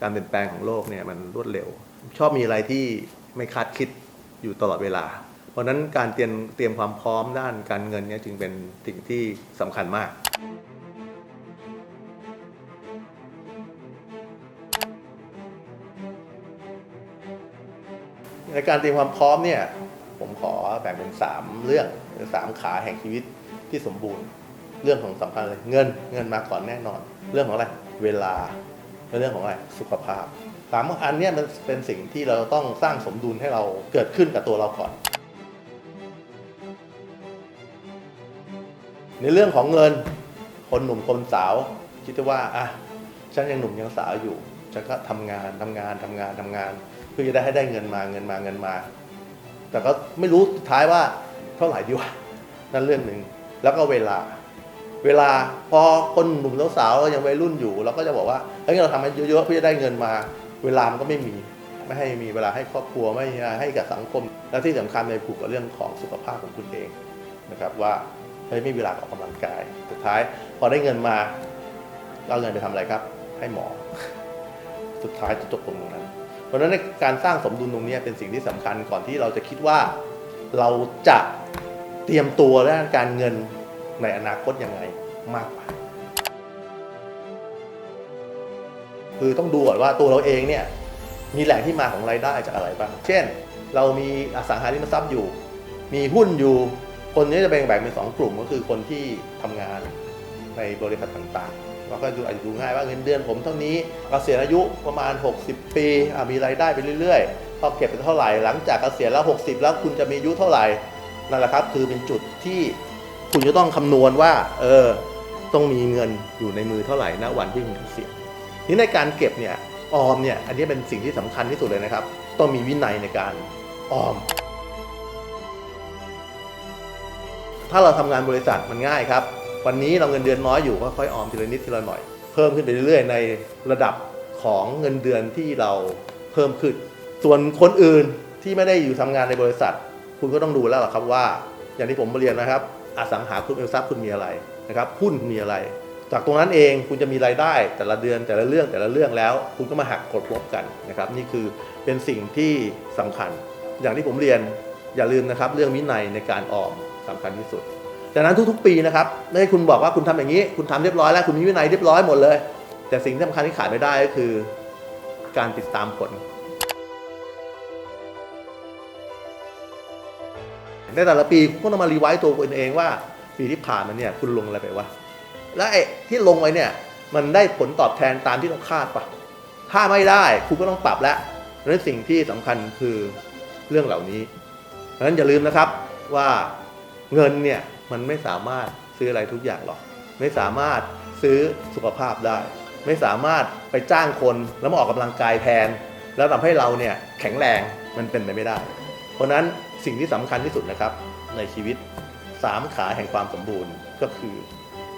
การเปลี่ยนแปลงของโลกเนี่ยมันรวดเร็ว ชอบมีอะไรที่ไม่คาดคิดอยู่ตลอดเวลา เพราะนั้นการเตรียมเตรียมความพร้อมด้านการเงินเนี่ยจึงเป็นสิ่งที่สำคัญมาก ในการเตรียมความพร้อมเนี่ยผมขอแบ่งเป็นสามเรื่องหรือสามขาแห่งชีวิตที่สมบูรณ์ เรื่องของสำคัญเลยเงินเงินมาก่อนแน่นอน เรื่องของอะไรเวลา และเรื่องของอะไรสุขภาพสามอันนี้มันเป็นสิ่งที่เราต้องสร้างสมดุลให้เราเกิดขึ้นกับตัวเราก่อน ในเรื่องของเงินคนหนุ่มคนสาว คิดว่าอะฉันยังหนุ่มยังสาวอยู่ฉันก็ทำงานทำงานทำงานทำงานเพื่อจะได้ให้ได้เงินมาเงินมาเงินมา แต่ก็ไม่รู้สุดท้ายว่าเท่าไหร่ดีวะนั่นเรื่องหนึ่งแล้วก็เวลา เวลาพอคนหนุ่มสาวๆยังวัยรุ่นอยู่เราก็จะบอกว่าเฮ้ยเราทำให้เยอะๆเพื่อจะได้เงินมา เวลามันก็ไม่มี ไม่ให้มีเวลาให้ครอบครัวไม่ให้กับสังคม และที่สำคัญในผูกกับเรื่องของสุขภาพของคุณเองนะครับว่าเฮ้ยไม่มีเวลาออกกำลังกาย สุดท้ายพอได้เงินมาเอาเงินไปทำอะไรครับ ให้หมอ สุดท้ายจะจบตรงนั้น เพราะฉะนั้นในการสร้างสมดุลตรงนี้เป็นสิ่งที่สำคัญก่อนที่เราจะคิดว่าเราจะเตรียมตัวด้านการเงิน ในอนาคตยังไงมากกว่า คือต้องดูก่อนว่าตัวเราเองเนี่ยมีแหล่งที่มาของรายได้จากอะไรบ้าง เช่น เรามีอสังหาริมทรัพย์อยู่ มีหุ้นอยู่ คนนี้จะแบ่งแบ่งเป็นสองกลุ่มก็คือคนที่ทำงานในบริษัทต่างๆ เราก็ดูอาจจะดูง่ายว่าเงินเดือนผมเท่านี้เกษียณอายุประมาณ 60 ปีมีรายได้ไปเรื่อยๆพอเก็บไปเท่าไหร่ หลังจากเกษียณแล้ว 60 แล้วคุณจะมีอายุเท่าไหร่นั่นแหละครับ คือเป็นจุดที่ คุณจะต้องคำนวณว่า เออ ต้องมีเงินอยู่ในมือเท่าไหร่ณวันที่คุณเกษียทีนี้ในการเก็บเนี่ย ออมเนี่ย อันนี้เป็นสิ่งที่สำคัญที่สุดเลยนะครับ ต้องมีวินัยในการออม ถ้าเราทำงานบริษัทมันง่ายครับ วันนี้เราเงินเดือนน้อยอยู่ก็ค่อยออมทีละนิดทีละหน่อย เพิ่มขึ้นไปเรื่อยๆในระดับของเงินเดือนที่เราเพิ่มขึ้น ส่วนคนอื่นที่ไม่ได้อยู่ทำงานในบริษัท คุณก็ต้องดูแล้วล่ะครับว่า อย่างที่ผมเรียนนะครับ อสังหาคุณทรัพย์คุณมีอะไรนะครับหุ้นมีอะไร จากตรงนั้นเองคุณจะมีรายได้แต่ละเดือนแต่ละเรื่องแต่ละเรื่องแล้ว คุณก็มาหักกดลบกันนะครับ นี่คือเป็นสิ่งที่สำคัญ อย่างที่ผมเรียนอย่าลืมนะครับเรื่องวินัยในการออมสำคัญที่สุดจากนั้นทุกๆ ปีนะครับไม่ให้คุณบอกว่าคุณทำอย่างนี้ คุณทำเรียบร้อยแล้วคุณมีวินัยเรียบร้อยหมดเลย แต่สิ่งที่สำคัญที่ขาดไม่ได้ก็คือ การติดตามผล ในแต่ละปีคุณก็ต้องมารีไวซ์ตัวคุณเองว่า ปีที่ผ่านมาเนี่ยคุณลงอะไรไปวะและไอ้ที่ลงไว้เนี่ยมันได้ผลตอบแทนตามที่เราคาดปะถ้าไม่ได้คุณก็ต้องปรับแล้วเพราะฉะนั้นสิ่งที่สำคัญคือเรื่องเหล่านี้เพราะฉะนั้นอย่าลืมนะครับว่าเงินเนี่ยมันไม่สามารถซื้ออะไรทุกอย่างหรอก ไม่สามารถซื้อสุขภาพได้ ไม่สามารถไปจ้างคนแล้วมาออกกำลังกายแทน แล้วทำให้เราเนี่ยแข็งแรงมันเป็นไปไม่ได้ เพราะนั้น สิ่งที่สำคัญที่สุดนะครับ ในชีวิต 3 ขาแห่งความสมบูรณ์ก็คือ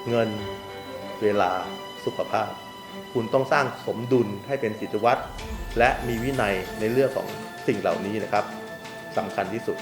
เงินเวลาสุขภาพ คุณต้องสร้างสมดุลให้เป็นกิจวัตรและมีวินัยในเรื่องของสิ่งเหล่านี้นะครับสำคัญที่สุด